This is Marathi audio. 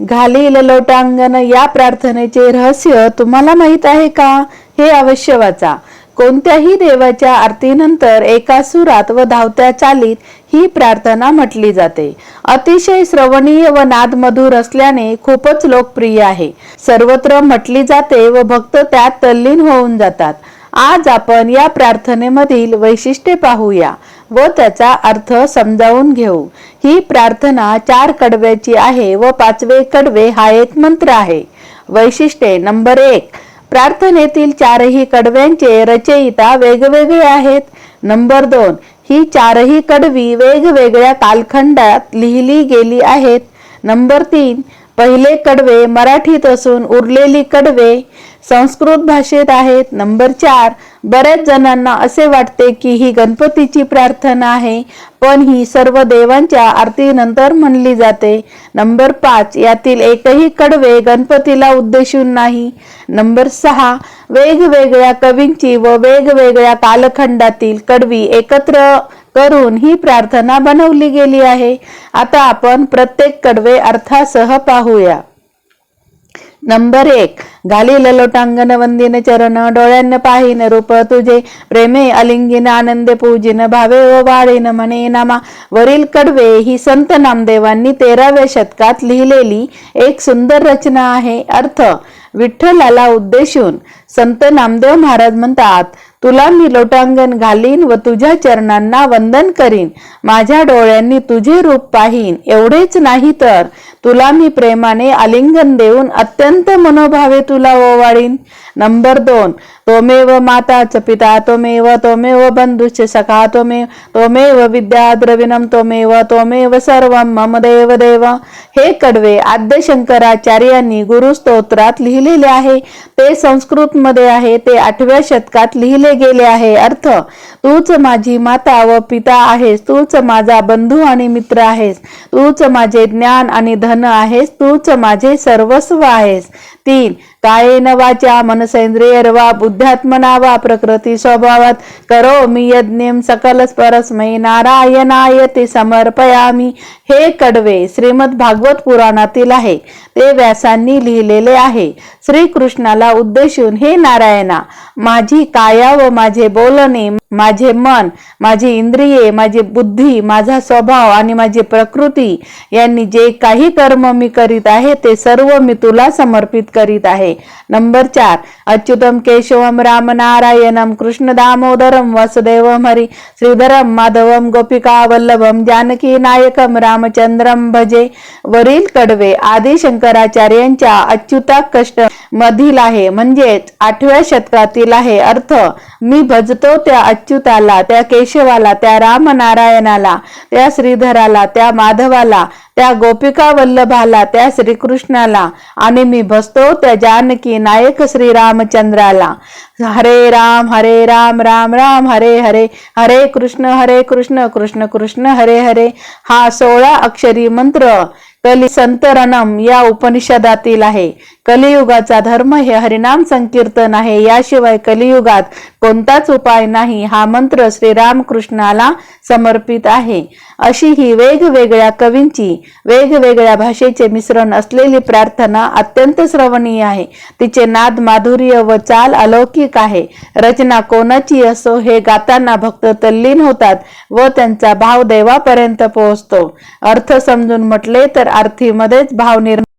घालील लोटांगण या प्रार्थनेचे रहस्य तुम्हाला माहीत आहे का? हे अवश्य वाचा. कोणत्याही देवाच्या आरतीनंतर एका सुरात व धावत्या चालीत ही प्रार्थना म्हटली जाते. अतिशय श्रवणीय व नादमधुर असल्याने खूपच लोकप्रिय आहे. सर्वत्र म्हटली जाते व भक्त त्यात तल्लीन होऊन जातात. आज आपण या प्रार्थनेमधील वैशिष्ट्ये पाहूया. व त्याचा अर्थ समजावून घेऊ. ही प्रार्थना चार कडव्याची आहे व पाचवे कडवे हा एक मंत्र आहे. वैशिष्ट्ये नंबर एक. प्रार्थनेतील चारही कडव्यांचे रचयिता वेगवेगळे आहेत. नंबर दोन. ही चारही कडवी वेगवेगळ्या कालखंडात लिहिली गेली आहेत. नंबर तीन. पहिले कडवे मराठीत असून उरलेली कडवे संस्कृत भाषेत आहेत. नंबर चार बऱ्याच जणांना असे वाटते की ही गणपतीची प्रार्थना आहे पण ही सर्व देवांच्या आरतीनंतर म्हणली जाते. नंबर पाच यातील एकही कडवे गणपतीला उद्देशून नाही. नंबर सहा वेगवेगळ्या कवींची व वेगवेगळ्या कालखंडातील कडवी एकत्र करून ही प्रार्थना बनवली गेली आहे. आता आपण प्रत्येक कडवे अर्थासह पाहूया. नंबर एक घालील लोटांगण वंदिन चरण डोळ्यान पाहिन रूप तुझे प्रेमे अलिंगिन आनंदे पूजिन भावे व वाळीन म्हणे नामा. वरील कडवे ही संत नामदेवांनी तेराव्या शतकात लिहिलेली एक सुंदर रचना आहे. अर्थ विठ्ठलाला उद्देशून. संत नामदेव महाराज म्हणतात तुला मी लोटांगण घालीन व तुझ्या चरणांना वंदन करीन. माझ्या डोळ्यांनी तुझे रूप पाहीन. एवढेच नाही तर तुला मी प्रेमाने आलिंगन देऊन अत्यंत मनोभावे तुला ओवाळीन. नंबर दोन तोमेव माताच पिता तोमेव तोमेव बंधुश्च सखा तोमेव तोमेव विद्या द्रविणम तोमेव तोमेव सर्व मम देव देव. हे कडवे आद्य शंकराचार्यांनी गुरुस्तोत्रात लिहिलेले आहे. ते संस्कृत मध्ये आहे ते आठव्या शतकात लिहिले गेले आहे. अर्थ तूच माझी माता व पिता आहेस तूच माझा बंधू आणि मित्र आहेस तूच माझे ज्ञान आणि धन आहेस तूच माझे सर्वस्व आहेस. तीन कायेन वाचा मनसेंद्रिय वा बुद्ध्यात्मना वा प्रकृती स्वभावात करो मी यज्ञम सकल परस्मयी नारायणाय ते समर्पयामी. हे कडवे श्रीमद भागवत पुराणातील आहे. ते व्यासांनी लिहिलेले आहे. श्रीकृष्णाला उद्देशून हे नारायणा माझी काया व माझे बोलणे माझे मन माझी इंद्रिये माझी बुद्धी माझा स्वभाव आणि माझी प्रकृती यांनी जे काही कर्म मी करीत आहे ते सर्व मी तुला समर्पित करीत आहे. नंबर चार अच्युतम केशवम राम नारायणम कृष्ण दामोदरम वसुदेवम हरी श्रीधरम माधवम गोपिका वल्लभम जानकी नायकम रामचंद्रम भजे वरील कडवे आदी शंकराचार्यांच्या अच्युता कष्ट मधील आहे. म्हणजेच आठव्या शतकातील आहे. अर्थ मी भजतो त्या अच्युताला त्या केशवाला त्या रामनारायणाला त्या श्रीधराला त्या माधवाला त्या गोपिका वल्लभाला त्या श्रीकृष्णाला आणि मी बसतो त्या जानकी नायक श्रीरामचंद्राला. हरे राम हरे राम राम राम हरे हरे हरे कृष्ण हरे कृष्ण कृष्ण कृष्ण हरे हरे. हा सोळा अक्षरी मंत्र. कली संतरणम या उपनिषदातील आहे. कलियुगाचा धर्म हे हरिनाम संकीर्तन आहे. याशिवाय कलियुगात कोणताच उपाय नाही. हा मंत्र श्रीरामकृष्णाला समर्पित आहे. अशी ही वेगवेगळ्या कवींची वेगवेगळ्या भाषेचे मिश्रण असलेली प्रार्थना अत्यंत श्रवणीय आहे. तिचे नाद माधुर्य व चाल अलौकिक आहे. रचना कोणाची असो हे गाताना भक्त तल्लीन होतात व त्यांचा भाव देवापर्यंत पोहोचतो. अर्थ समजून म्हटले तर अर्थीमध्येच भाव निर्माण